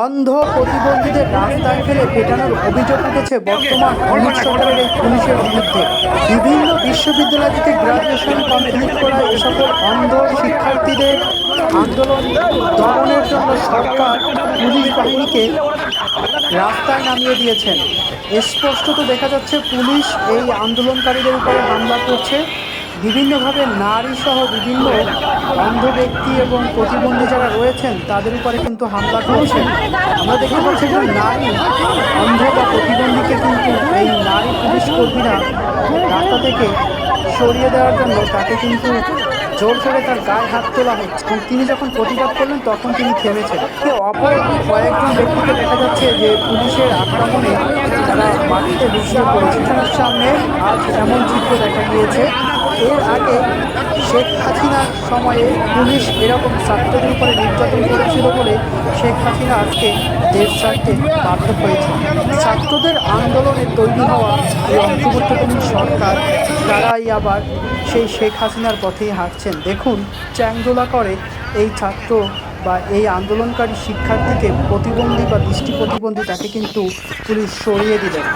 অন্ধ প্রতিবন্ধীদের রাস্তায় ফেলে পেটানোর অভিযোগ উঠেছে বর্তমান অমিত সরকারের এই পুলিশের বিরুদ্ধে। বিভিন্ন বিশ্ববিদ্যালয় থেকে গ্রাজুয়েশন কমপ্লিট করা এই সকল অন্ধ শিক্ষার্থীদের আন্দোলন দমনের জন্য সরকার পুলিশ বাহিনীকে রাস্তায় নামিয়ে দিয়েছেন। স্পষ্টত দেখা যাচ্ছে পুলিশ এই আন্দোলনকারীদের উপরে হামলা করছে। বিভিন্নভাবে নারী সহ বিভিন্ন অন্ধ ব্যক্তি এবং প্রতিবন্ধী যারা রয়েছেন, তাদের উপরে কিন্তু হামলা করছে আমরা দেখতে পাচ্ছি যে নারী অন্ধ বা প্রতিবন্ধীকে কিন্তু এই নারী পুলিশ কর্মীরা রাস্তা থেকে সরিয়ে দেওয়ার জন্য তাকে কিন্তু জোর করে তার গায়ে হাত তোলা হচ্ছে। এবং তিনি যখন প্রতিবাদ করলেন, তখন তিনি থেমেছেন। অপর কয়েকজন ব্যক্তিকে দেখা যাচ্ছে যে পুলিশের আক্রমণে তারা মাটিতে পড়েছে। তার সামনে আজ এমন চিত্র দেখা গিয়েছে। এর আগে শেখ হাসিনার সময়ে পুলিশ এরকম ছাত্রদের উপরে নির্যাতন করেছিল বলে শেখ হাসিনা আজকে দেশ ছাড়তে বাধ্য হয়েছে। ছাত্রদের আন্দোলনে তৈরি হওয়া এই অন্তর্বর্তীকালীন সরকার, তারাই আবার সেই শেখ হাসিনার পথেই হাঁটছেন। দেখুন, চ্যাংদোলা করে এই ছাত্র বা এই আন্দোলনকারী শিক্ষার্থীকে প্রতিবন্ধী বা দৃষ্টি প্রতিবন্ধী তাকে কিন্তু পুলিশ সরিয়ে দিলেন।